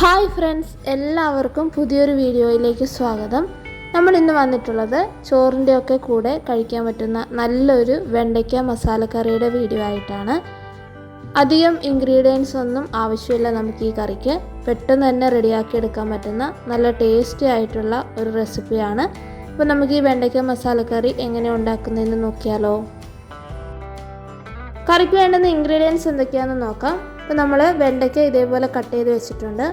Hi friends എല്ലാവർക്കും പുതിയൊരു വീഡിയോയിലേക്ക് സ്വാഗതം. നമ്മൾ ഇന്ന് വന്നിട്ടുള്ളത് ചോറിന്റെ ഒക്കെ കൂടെ കഴിക്കാൻ പറ്റുന്ന നല്ലൊരു വെണ്ടയ്ക്ക മസാലക്കറിയുടെ വീഡിയോ ആയിട്ടാണ്. അധികം ഇൻഗ്രീഡിയൻസ് ഒന്നും ആവശ്യമില്ല നമുക്ക് ഈ കറിക്ക്. പെട്ടെന്ന് തന്നെ റെഡിയാക്കി എടുക്കാൻ പറ്റുന്ന നല്ല ടേസ്റ്റി ആയിട്ടുള്ള ഒരു റെസിപ്പിയാണ് അപ്പോൾ നമുക്ക് ഈ വെണ്ടയ്ക്ക മസാലക്കറി എങ്ങനെ ഉണ്ടാക്കുന്നതെന്ന് നോക്കിയാലോ. കറിക്ക് വേണ്ടുന്ന ഇൻഗ്രീഡിയൻസ് എന്തൊക്കെയാണെന്ന് നോക്കാം. അപ്പോൾ നമ്മൾ വെണ്ടയ്ക്ക ഇതേപോലെ കട്ട് ചെയ്ത് വെച്ചിട്ടുണ്ട്.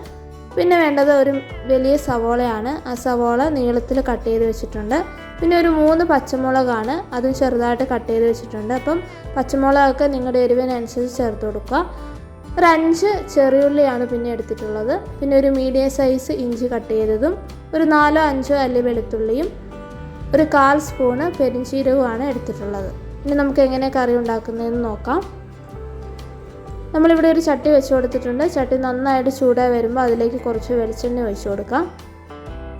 പിന്നെ വേണ്ടത് ഒരു വലിയ സവോളയാണ്. ആ സവോള നീളത്തിൽ കട്ട് ചെയ്ത് വെച്ചിട്ടുണ്ട്. പിന്നെ ഒരു മൂന്ന് പച്ചമുളകാണ്. അതും ചെറുതായിട്ട് കട്ട് ചെയ്ത് വെച്ചിട്ടുണ്ട്. അപ്പം പച്ചമുളകൊക്കെ നിങ്ങളുടെ എരിവിനനുസരിച്ച് ചേർത്ത് കൊടുക്കുക. ഒരു അഞ്ച് ചെറിയുള്ളിയാണ് പിന്നെ എടുത്തിട്ടുള്ളത്. പിന്നെ ഒരു മീഡിയം സൈസ് ഇഞ്ചി കട്ട് ചെയ്തതും ഒരു നാലോ അഞ്ചോ അല്ലി വെളുത്തുള്ളിയും ഒരു കാൽ സ്പൂണ് പെരിഞ്ചീരകവുമാണ് എടുത്തിട്ടുള്ളത്. ഇനി നമുക്ക് എങ്ങനെ കറി ഉണ്ടാക്കുന്നതെന്ന് നോക്കാം. നമ്മളിവിടെ ഒരു ചട്ടി വെച്ച് കൊടുത്തിട്ടുണ്ട്. ചട്ടി നന്നായിട്ട് ചൂടായി വരുമ്പോൾ അതിലേക്ക് കുറച്ച് വെളിച്ചെണ്ണ ഒഴിച്ച് കൊടുക്കാം.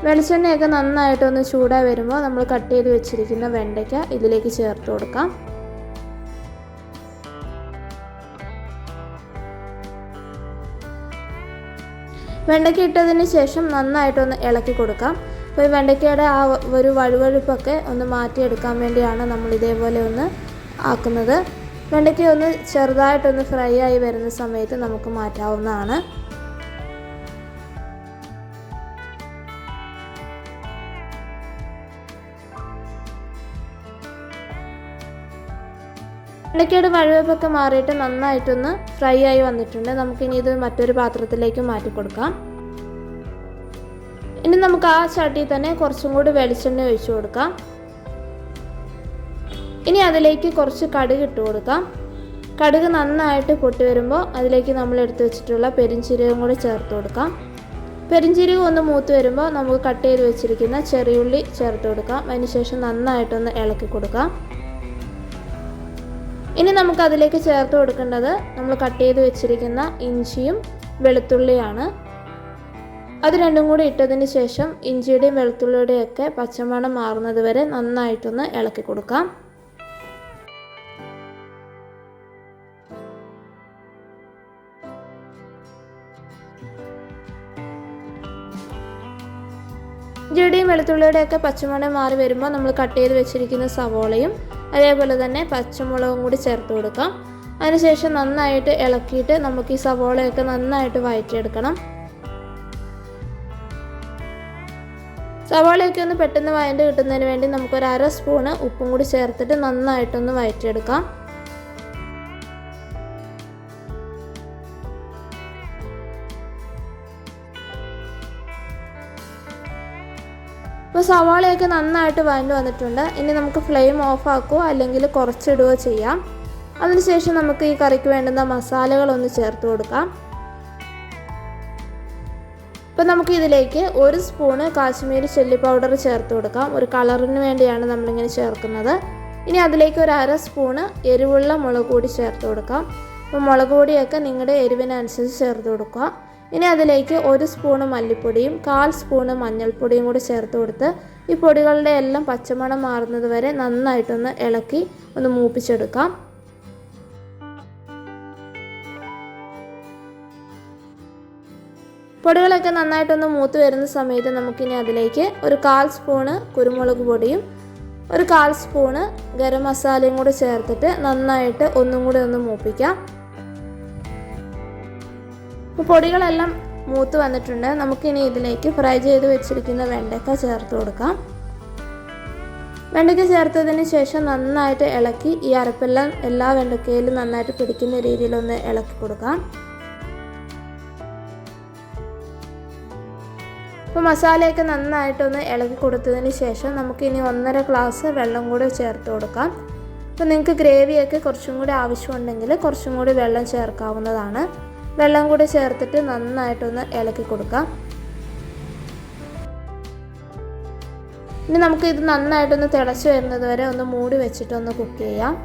വെളിച്ചെണ്ണയൊക്കെ നന്നായിട്ടൊന്ന് ചൂടായി വരുമ്പോൾ നമ്മൾ കട്ട് ചെയ്ത് വെച്ചിരിക്കുന്ന വെണ്ടയ്ക്ക ഇതിലേക്ക് ചേർത്ത് കൊടുക്കാം. വെണ്ടയ്ക്ക ഇട്ടതിന് ശേഷം നന്നായിട്ടൊന്ന് ഇളക്കി കൊടുക്കാം. അപ്പോൾ ഈ വെണ്ടയ്ക്കയുടെ ആ ഒരു വഴുവഴുപ്പൊക്കെ ഒന്ന് മാറ്റിയെടുക്കാൻ വേണ്ടിയാണ് നമ്മൾ ഇതേപോലെ ഒന്ന് ആക്കുന്നത്. വെണ്ടയ്ക്ക ഒന്ന് ചെറുതായിട്ടൊന്ന് ഫ്രൈ ആയി വരുന്ന സമയത്ത് നമുക്ക് മാറ്റാവുന്നതാണ്. വെണ്ടയ്ക്കയുടെ വഴുവപ്പൊക്കെ മാറിയിട്ട് നന്നായിട്ടൊന്ന് ഫ്രൈ ആയി വന്നിട്ടുണ്ട്. നമുക്കിനി ഇത് മറ്റൊരു പാത്രത്തിലേക്ക് മാറ്റി കൊടുക്കാം ഇനി നമുക്ക് ആ ചട്ടിയിൽ തന്നെ കുറച്ചും കൂടി വെളിച്ചെണ്ണ ഒഴിച്ചു കൊടുക്കാം. ഇനി അതിലേക്ക് കുറച്ച് കടുക് ഇട്ട് കൊടുക്കാം. കടുക് നന്നായിട്ട് പൊട്ടി വരുമ്പോൾ അതിലേക്ക് നമ്മൾ എടുത്തു വെച്ചിട്ടുള്ള പെരിഞ്ചീരകം കൂടി ചേർത്ത് കൊടുക്കാം. പെരിഞ്ചീരകം ഒന്ന് മൂത്ത് വരുമ്പോൾ നമുക്ക് കട്ട് ചെയ്ത് വെച്ചിരിക്കുന്ന ചെറിയുള്ളി ചേർത്ത് കൊടുക്കാം. അതിനുശേഷം നന്നായിട്ടൊന്ന് ഇളക്കി കൊടുക്കാം. ഇനി നമുക്ക് അതിലേക്ക് ചേർത്ത് കൊടുക്കേണ്ടത് നമ്മൾ കട്ട് ചെയ്ത് വെച്ചിരിക്കുന്ന ഇഞ്ചിയും വെളുത്തുള്ളിയാണ്. അത് രണ്ടും കൂടി ഇട്ടതിന് ശേഷം ഇഞ്ചിയുടെയും വെളുത്തുള്ളിയുടെയും ഒക്കെ പച്ചമണം മാറുന്നത് വരെ നന്നായിട്ടൊന്ന് ഇളക്കി കൊടുക്കാം. ഇഞ്ചിയുടെയും വെളുത്തുള്ളിയുടെ ഒക്കെ പച്ചമണം മാറി വരുമ്പോൾ നമ്മൾ കട്ട് ചെയ്ത് വെച്ചിരിക്കുന്ന സവോളയും അതേപോലെ തന്നെ പച്ചമുളകും കൂടി ചേർത്ത് കൊടുക്കാം. അതിനുശേഷം നന്നായിട്ട് ഇളക്കിയിട്ട് നമുക്ക് ഈ സവോളയൊക്കെ നന്നായിട്ട് വഴറ്റിയെടുക്കണം സവാളയൊക്കെ ഒന്ന് പെട്ടെന്ന് വഴണ്ട് കിട്ടുന്നതിന് വേണ്ടി നമുക്കൊരു അര സ്പൂണ് ഉപ്പും കൂടി ചേർത്തിട്ട് നന്നായിട്ടൊന്ന് വഴറ്റിയെടുക്കാം ഇപ്പോൾ സവാളയൊക്കെ നന്നായിട്ട് വഴണ്ട് വന്നിട്ടുണ്ട്. ഇനി നമുക്ക് ഫ്ലെയിം ഓഫാക്കുകയോ അല്ലെങ്കിൽ കുറച്ചിടുകയോ ചെയ്യാം. അതിനുശേഷം നമുക്ക് ഈ കറിക്ക് വേണ്ടുന്ന മസാലകളൊന്ന് ചേർത്ത് കൊടുക്കാം. അപ്പോൾ നമുക്ക് ഇതിലേക്ക് ഒരു സ്പൂണ് കാശ്മീരി ചില്ലി പൗഡർ ചേർത്ത് കൊടുക്കാം. ഒരു കളറിന് വേണ്ടിയാണ് നമ്മളിങ്ങനെ ചേർക്കുന്നത്. ഇനി അതിലേക്ക് ഒരു അര സ്പൂണ് എരിവുള്ള മുളക് പൊടി ചേർത്ത് കൊടുക്കാം. അപ്പോൾ മുളക് പൊടിയൊക്കെ നിങ്ങളുടെ എരിവിനനുസരിച്ച് ചേർത്ത് കൊടുക്കുക. ഇനി അതിലേക്ക് ഒരു സ്പൂണ് മല്ലിപ്പൊടിയും കാൽ സ്പൂണ് മഞ്ഞൾപ്പൊടിയും കൂടി ചേർത്ത് കൊടുത്ത് ഈ പൊടികളുടെ എല്ലാം പച്ചമണം മാറുന്നത് വരെ നന്നായിട്ടൊന്ന് ഇളക്കി ഒന്ന് മൂപ്പിച്ചെടുക്കാം. പൊടികളൊക്കെ നന്നായിട്ടൊന്ന് മൂത്ത് വരുന്ന സമയത്ത് നമുക്കിനി അതിലേക്ക് ഒരു കാൽ സ്പൂണ് കുരുമുളക് പൊടിയും ഒരു കാൽ സ്പൂണ് ഗരം മസാലയും കൂടി ചേർത്തിട്ട് നന്നായിട്ട് ഒന്നും കൂടി ഒന്ന് മൂപ്പിക്കാം. പൊടികളെല്ലാം മൂത്ത് വന്നിട്ടുണ്ട്. നമുക്കിനി ഇതിലേക്ക് ഫ്രൈ ചെയ്ത് വെച്ചിരിക്കുന്ന വെണ്ടയ്ക്ക ചേർത്ത് കൊടുക്കാം. വെണ്ടയ്ക്ക ചേർത്തതിന് ശേഷം നന്നായിട്ട് ഇളക്കി ഈ അരപ്പെല്ലാം എല്ലാ വെണ്ടയ്ക്കയിലും നന്നായിട്ട് പിടിക്കുന്ന രീതിയിലൊന്ന് ഇളക്കി കൊടുക്കാം. അപ്പോൾ മസാലയൊക്കെ നന്നായിട്ടൊന്ന് ഇളക്കി കൊടുത്തതിന് ശേഷം നമുക്കിനി ഒന്നര ഗ്ലാസ് വെള്ളം കൂടെ ചേർത്ത് കൊടുക്കാം. അപ്പോൾ നിങ്ങൾക്ക് ഗ്രേവിയൊക്കെ കുറച്ചും കൂടി ആവശ്യമുണ്ടെങ്കിൽ കുറച്ചും കൂടി വെള്ളം ചേർക്കാവുന്നതാണ്. വെള്ളം കൂടി ചേർത്തിട്ട് നന്നായിട്ടൊന്ന് ഇളക്കി കൊടുക്കാം. ഇനി നമുക്ക് ഇത് നന്നായിട്ടൊന്ന് തിളച്ച് വരുന്നത് വരെ ഒന്ന് മൂടി വെച്ചിട്ടൊന്ന് കുക്ക് ചെയ്യാം.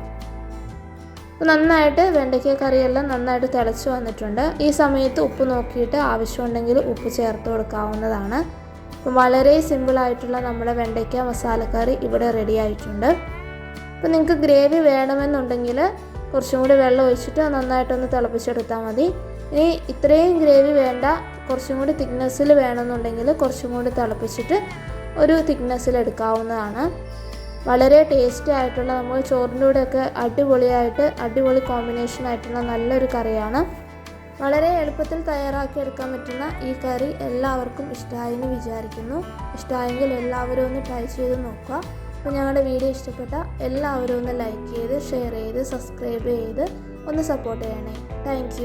നന്നായിട്ട് വെണ്ടയ്ക്ക കറിയെല്ലാം നന്നായിട്ട് തിളച്ച് വന്നിട്ടുണ്ട്. ഈ സമയത്ത് ഉപ്പ് നോക്കിയിട്ട് ആവശ്യമുണ്ടെങ്കിൽ ഉപ്പ് ചേർത്ത് കൊടുക്കാവുന്നതാണ്. വളരെ സിമ്പിളായിട്ടുള്ള നമ്മുടെ വെണ്ടയ്ക്ക മസാലക്കറി ഇവിടെ റെഡി ആയിട്ടുണ്ട്. അപ്പോൾ നിങ്ങൾക്ക് ഗ്രേവി വേണമെന്നുണ്ടെങ്കിൽ കുറച്ചും കൂടി വെള്ളം ഒഴിച്ചിട്ട് നന്നായിട്ടൊന്ന് തിളപ്പിച്ചെടുത്താൽ മതി. ഇനി ഇത്രയും ഗ്രേവി വേണ്ട കുറച്ചും കൂടി തിക്നെസ്സിൽ വേണമെന്നുണ്ടെങ്കിൽ കുറച്ചും കൂടി തിളപ്പിച്ചിട്ട് ഒരു തിക്നെസ്സിൽ എടുക്കാവുന്നതാണ്. വളരെ ടേസ്റ്റി ആയിട്ടുള്ള നമ്മൾ ചോറിന്റെ കൂടെയൊക്കെ അടിപൊളിയായിട്ട് അടിപൊളി കോമ്പിനേഷൻ ആയിട്ടുള്ള നല്ലൊരു കറിയാണ്. വളരെ എളുപ്പത്തിൽ തയ്യാറാക്കി എടുക്കാൻ പറ്റുന്ന ഈ കറി എല്ലാവർക്കും ഇഷ്ടമായി എന്ന് വിചാരിക്കുന്നു. ഇഷ്ടമായെങ്കിൽ എല്ലാവരും ഒന്ന് ട്രൈ ചെയ്ത് നോക്കുക. അപ്പോൾ ഞങ്ങളുടെ വീഡിയോ ഇഷ്ടപ്പെട്ട എല്ലാവരും ഒന്ന് ലൈക്ക് ചെയ്ത് ഷെയർ ചെയ്ത് സബ്സ്ക്രൈബ് ചെയ്ത് ഒന്ന് സപ്പോർട്ട് ചെയ്യണേ. താങ്ക്